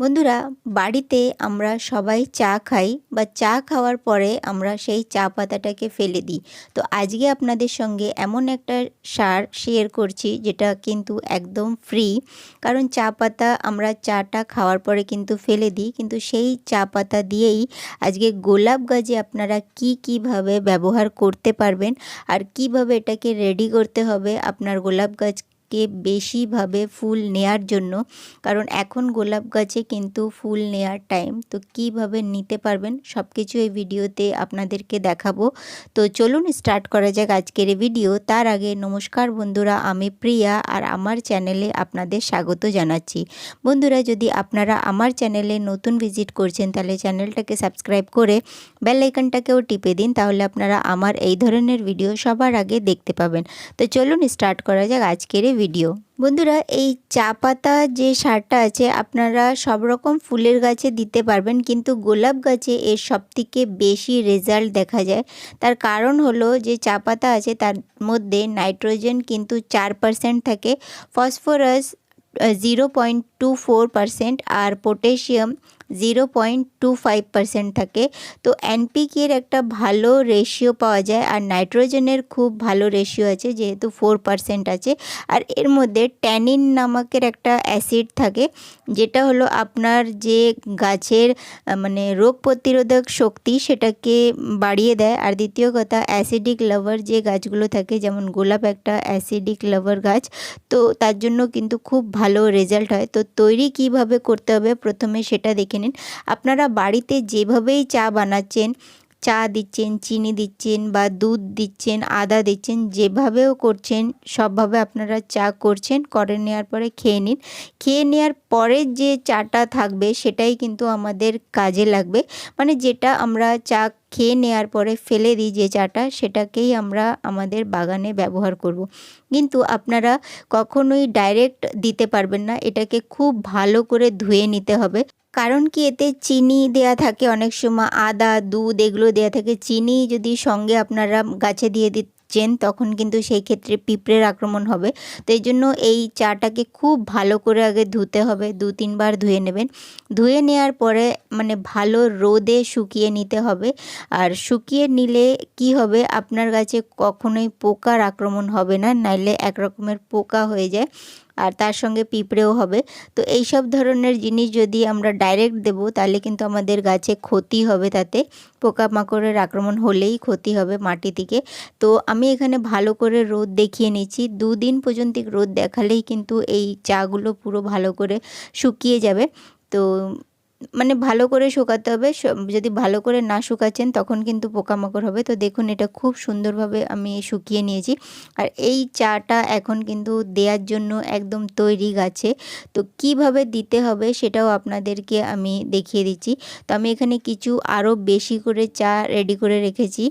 বন্ধুরা, বাড়িতে আমরা সবাই চা খাই বা চা খাওয়ার পরে আমরা সেই চা পাতাটাকে ফেলে দিই। তো আজকে আপনাদের সঙ্গে এমন একটা সার শেয়ার করছি যেটা কিন্তু একদম ফ্রি কারণ চা পাতা আমরা চাটা খাওয়ার পরে কিন্তু ফেলে দিই, কিন্তু সেই চা পাতা দিয়েই আজকে গোলাপ গাছে আপনারা কি কীভাবে ব্যবহার করতে পারবেন আর কীভাবে এটাকে রেডি করতে হবে আপনার গোলাপ গাছ কে বেশিভাবে ফুল নেয়ার জন্য, কারণ এখন গোলাপ গাছে কিন্তু ফুল নেয়ার টাইম তো কীভাবে নিতে পারবেন সব কিছু এই ভিডিওতে আপনাদেরকে দেখাবো। তো চলুন স্টার্ট করা যাক আজকের ভিডিও তার আগে নমস্কার বন্ধুরা, আমি প্রিয়া আর আমার চ্যানেলে আপনাদের স্বাগত জানাচ্ছি। বন্ধুরা, যদি আপনারা আমার চ্যানেলে নতুন ভিজিট করছেন, তাহলে চ্যানেলটাকে সাবস্ক্রাইব করে বেল আইকনটাকেও টিপে দিন, তাহলে আপনারা আমার এই ধরনের ভিডিও সবার আগে দেখতে পাবেন। তো চলুন স্টার্ট করা যাক আজকের ভিডিও বন্ধুরা, এই চা পাতা যে সারটা আছে, আপনারা সব রকম ফুলের গাছে দিতে পারবেন, কিন্তু গোলাপ গাছে এর সবথেকে বেশি রেজাল্ট দেখা যায়। তার কারণ হলো যে চা পাতা আছে, তার মধ্যে নাইট্রোজেন কিন্তু চার পার্সেন্ট থাকে phosphorus zero point two four percent আর potassium zero point two five percent থাকে। তো এনপিকের একটা ভালো রেশিও পাওয়া যায় আর নাইট্রোজেনের খুব ভালো রেশিও আছে, যেহেতু ফোর পার্সেন্ট আছে। আর এর মধ্যে ট্যানিন নামকের একটা অ্যাসিড থাকে, যেটা হলো আপনার যে গাছের মানে রোগ প্রতিরোধক শক্তি সেটাকে বাড়িয়ে দেয়। আর দ্বিতীয় কথা অ্যাসিডিক লাভার যে গাছগুলো থাকে, যেমন গোলাপ একটা অ্যাসিডিক লাভার গাছ, তো তার জন্য কিন্তু খুব ভালো রেজাল্ট হয়। তো তৈরি কীভাবে করতে হবে? প্রথমে সেটা দেখে নিন। আপনারা বাড়িতে যেভাবেই চা বানাচ্ছেন, চা দিচ্ছেন, চিনি দিচ্ছেন বা দুধ দিচ্ছেন, আদা দিচ্ছেন, যেভাবেও করছেন, সবভাবে আপনারা চা করছেন, করে নেওয়ার পরে খেয়ে নিন। খেয়ে নেওয়ার পরে যে চাটা থাকবে, সেটাই কিন্তু আমাদের কাজে লাগবে। মানে যেটা আমরা চা খেয়ে নেওয়ার পরে ফেলে দিই যে চাটা, সেটাকেই আমরা আমাদের বাগানে ব্যবহার করব। কিন্তু আপনারা কখনোই ডাইরেক্ট দিতে পারবেন না। এটাকে খুব ভালো করে ধুয়ে নিতে হবে। কারণ কি এতে চিনি দেয়া থাকে অনেক সময়, আদা, দুধ এগুলো দেয়া থাকে। চিনি যদি সঙ্গে আপনারা গাছে দিয়ে দিচ্ছেন, তখন কিন্তু সেই ক্ষেত্রে পিঁপড়ের আক্রমণ হবে। তো এই জন্য এই চাটাকে খুব ভালো করে আগে ধুতে হবে, দু তিনবার ধুয়ে নেবেন। ধুয়ে নেওয়ার পরে মানে ভালো রোদে শুকিয়ে নিতে হবে। আর শুকিয়ে নিলে কি হবে, আপনার গাছে কখনোই পোকার আক্রমণ হবে না, নাইলে এক রকমের পোকা হয়ে যায়। আর তার সঙ্গে পিঁপড়েও হবে। তো এই সব ধরনের জিনিস যদি আমরা ডাইরেক্ট দেব, তাহলে কিন্তু আমাদের গাছে ক্ষতি হবে তাতে। পোকামাকড়ের আক্রমণ হলেই ক্ষতি হবে মাটি থেকে। তো আমি এখানে ভালো করে রোদ দেখিয়ে নিচ্ছি। দুদিন পর্যন্ত রোদ দেখালেই কিন্তু এই চাগুলো পুরো ভালো করে শুকিয়ে যাবে। তো মানে ভালো করে শুকাতে হবে। যদি ভালো করে না শুকাচ্ছেন তখন কিন্তু পোকামাকড় হবে। তো দেখুন এটা খুব সুন্দরভাবে আমি শুকিয়ে নিয়েছি। আর এই চাটা এখন কিন্তু দেওয়ার জন্য একদম তৈরি গাছে। তো কীভাবে দিতে হবে সেটাও আপনাদেরকে আমি দেখিয়ে দিচ্ছি। তো আমি এখানে কিছু আরও বেশি করে চা রেডি করে রেখেছি।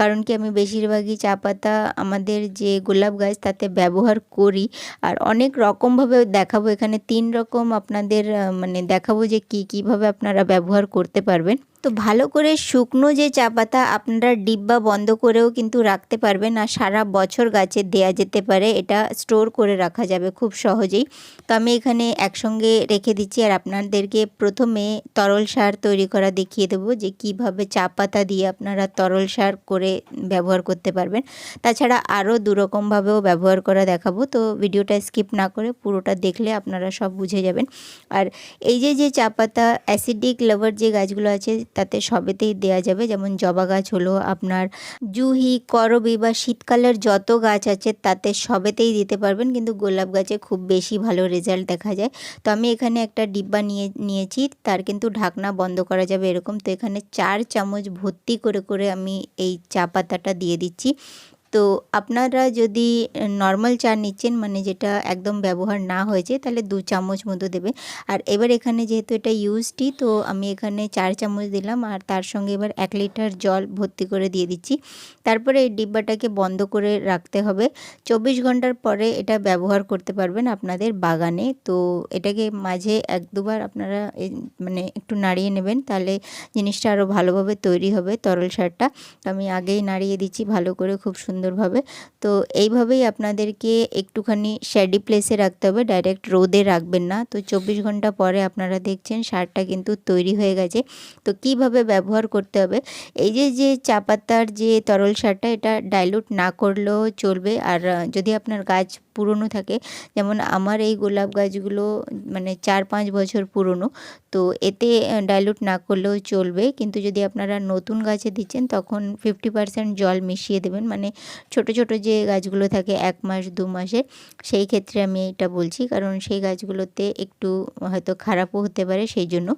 কারণ কি আমি বেশিরভাগই চা পাতা আমাদের যে গোলাপ গাছ তাতে ব্যবহার করি। আর অনেক রকমভাবে দেখাবো। এখানে তিন রকম আপনাদের মানে দেখাবো যে কী কী কীভাবে আপনারা ব্যবহার করতে পারবেন। তো ভালো করে শুকনো যে চা পাতা আপনারা ডিব্বা বন্ধ করেও কিন্তু রাখতে পারবেন আর সারা বছর গাছে দেয়া যেতে পারে, এটা স্টোর করে রাখা যাবে খুব সহজেই। তো আমি এখানে একসঙ্গে রেখে দিচ্ছি আর আপনাদেরকে প্রথমে তরল সার তৈরি করা দেখিয়ে দেবো যে কীভাবে চা পাতা দিয়ে আপনারা তরল সার করে ব্যবহার করতে পারবেন। তাছাড়া আরও দুরকমভাবেও ব্যবহার করা দেখাবো, তো ভিডিওটা স্কিপ না করে পুরোটা দেখলে আপনারা সব বুঝে যাবেন। আর এই যে যে চা পাতা অ্যাসিডিক লেভার যে গাছগুলো আছে তাতে সবেতেই দেয়া যাবে। যেমন জবা গাছ হলো আপনার জুহি, করবি বা শীতকালের যত গাছ আছে তাতে সবেতেই দিতে পারবেন। কিন্তু গোলাপ গাছে খুব বেশি ভালো রেজাল্ট দেখা যায়। তো আমি এখানে একটা ডিব্বা নিয়ে, নিয়েছি। তার কিন্তু ঢাকনা বন্ধ করা যাবে এরকম। তো এখানে চার চামচ ভর্তি করে করে আমি এই চা পাতাটা দিয়ে দিচ্ছি। তো আপনারা যদি নর্মাল চা নিচ্ছেন মানে যেটা একদম ব্যবহার না হয়েছে, তাহলে দু চামচ মতো দেবে আর এবার এখানে যেহেতু এটা ইউজ টি তো আমি এখানে চার চামচ দিলাম। আর তার সঙ্গে এবার এক লিটার জল ভর্তি করে দিয়ে দিচ্ছি। তারপরে এই ডিব্বাটাকে বন্ধ করে রাখতে হবে। চব্বিশ ঘণ্টার পরে এটা ব্যবহার করতে পারবেন আপনাদের বাগানে। তো এটাকে মাঝে এক দুবার আপনারা মানে একটু নাড়িয়ে নেবেন, তাহলে জিনিসটা আরও ভালোভাবে তৈরি হবে তরল সারটা। আমি আগেই নাড়িয়ে দিচ্ছি, ভালো করে খুব সুন্দর সুন্দরভাবে। তো এইভাবেই আপনাদেরকে একটুখানি শ্যাডি প্লেসে রাখতে হবে। ডাইরেক্ট রোদে রাখবেন না। তো চব্বিশ ঘণ্টা পরে আপনারা দেখছেন সারটা কিন্তু তৈরি হয়ে গেছে। তো কীভাবে ব্যবহার করতে হবে? এই যে যে চা পাতার যে তরল সারটা, এটা ডাইলুট না করলেও চলবে। আর যদি আপনার গাছ পুরনো থাকে, যেমন আমার এই গোলাপ গাছগুলো মানে চার পাঁচ বছর পুরনো, তো এতে ডাইলুট না করলেও চলবে। কিন্তু যদি আপনারা নতুন গাছে দিচ্ছেন, তখন ফিফটি পার্সেন্ট জল মিশিয়ে দেবেন। মানে ছোট ছোট যে গাছগুলো থাকে এক মাস, দু মাসে, সেই ক্ষেত্রে আমি এটা বলছি। কারণ সেই গাছগুলোতে একটু হয়তো খারাপও হতে পারে, সেই জন্য।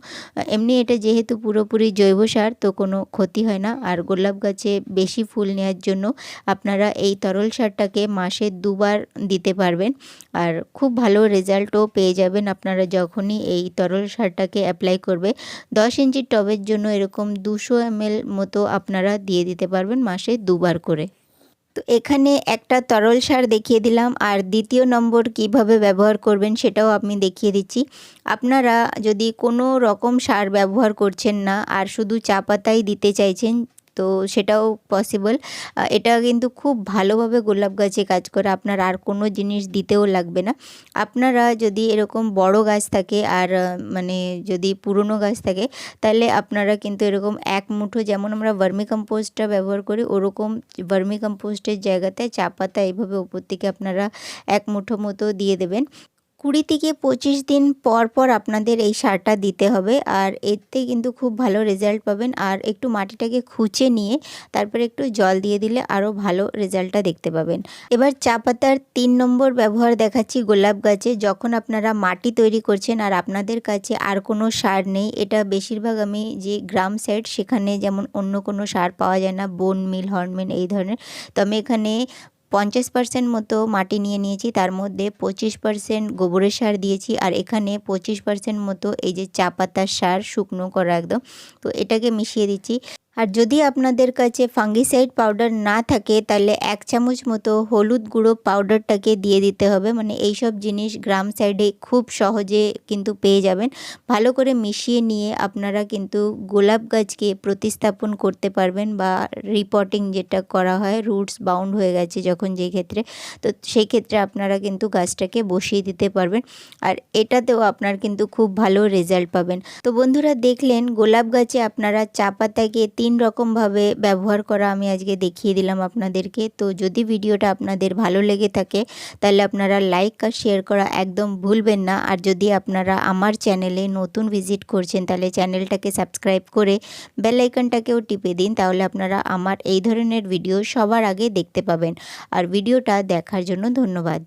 এমনি এটা যেহেতু পুরোপুরি জৈব সার, তো কোনো ক্ষতি হয় না। আর গোলাপ গাছে বেশি ফুল নেওয়ার জন্য আপনারা এই তরল সারটাকে মাসে দুবার দিতে পারবেন। আর খুব ভালো রেজাল্টও পেয়ে যাবেন আপনারা যখনই এই তরল সারটাকে অ্যাপ্লাই করবে। দশ ইঞ্চির টবের জন্য এরকম দুশো এমএল মতো আপনারা দিয়ে দিতে পারবেন মাসে দুবার করে। তো এখানে একটা তরল সার দেখিয়ে দিলাম, আর দ্বিতীয় নম্বর কীভাবে ব্যবহার করবেন সেটাও আমি দেখিয়ে দিচ্ছি। আপনারা যদি কোনো রকম সার ব্যবহার করছেন না, আর শুধু চা পাতাই দিতে চাইছেন তো সেটাও পসিবল এটা কিন্তু খুব ভালোভাবে গোলাপ গাছে কাজ করে, আপনার আর কোনো জিনিস দিতেও লাগবে না। আপনারা যদি এরকম বড় গাছ থাকে আর মানে যদি পুরনো গাছ থাকে, তাহলে আপনারা কিন্তু এরকম এক মুঠো, যেমন আমরা ভার্মি কম্পোস্টটা ব্যবহার করি, ওরকম ভার্মি কম্পোস্টের জায়গাতে চা পাতা এইভাবে উপর থেকে আপনারা এক মুঠো মতো দিয়ে দেবেন। কুড়ি থেকে পঁচিশ দিন পর পর আপনাদের এই সারটা দিতে হবে। আর এতে কিন্তু খুব ভালো রেজাল্ট পাবেন। আর একটু মাটিটাকে খুঁচে নিয়ে তারপরে একটু জল দিয়ে দিলে আরও ভালো রেজাল্টটা দেখতে পাবেন। এবার চা পাতার তিন নম্বর ব্যবহার দেখাচ্ছি গোলাপ গাছে। যখন আপনারা মাটি তৈরি করছেন আর আপনাদের কাছে আর কোনো সার নেই, এটা বেশিরভাগ আমি যে গ্রাম সাইড সেখানে যেমন অন্য কোনো সার পাওয়া যায় না বোন মিল হর্নমিল এই ধরনের। তো আমি এখানে পঞ্চাশ পার্সেন্ট মতো মাটি নিয়ে নিয়েছি, তার মধ্যে পঁচিশ পার্সেন্ট গোবরের সার দিয়েছি আর এখানে পঁচিশ পার্সেন্ট মতো এই যে চা পাতার সার শুকনো করা একদম। তো এটাকে মিশিয়ে দিচ্ছি। আর যদি আপনাদের কাছে ফাঙ্গিসাইড পাউডার না থাকে, তাহলে এক চামচ মতো হলুদ গুঁড়ো পাউডারটাকে দিয়ে দিতে হবে। মানে এই সব জিনিস গ্রাম সাইডে খুব সহজে কিন্তু পেয়ে যাবেন। ভালো করে মিশিয়ে নিয়ে আপনারা কিন্তু গোলাপ গাছকে প্রতিস্থাপন করতে পারবেন বা রিপোর্টিং যেটা করা হয় রুটস বাউন্ড হয়ে গেছে যখন যে ক্ষেত্রে, তো সেই ক্ষেত্রে আপনারা কিন্তু গাছটাকে বসিয়ে দিতে পারবেন। আর এটাতেও আপনার কিন্তু খুব ভালো রেজাল্ট পাবেন। তো বন্ধুরা দেখলেন, গোলাপ গাছে আপনারা চা পাতাকে তিন রকমভাবে ব্যবহার করা আমি আজকে দেখিয়ে দিলাম আপনাদেরকে। তো যদি ভিডিওটা আপনাদের ভালো লেগে থাকে, তাহলে আপনারা লাইক আর শেয়ার করা একদম ভুলবেন না। আর যদি আপনারা আমার চ্যানেলে নতুন ভিজিট করছেন, তাহলে চ্যানেলটাকে সাবস্ক্রাইব করে বেল আইকনটাকেও টিপে দিন, তাহলে আপনারা আমার এই ধরনের ভিডিও সবার আগে দেখতে পাবেন। আর ভিডিওটা দেখার জন্য ধন্যবাদ।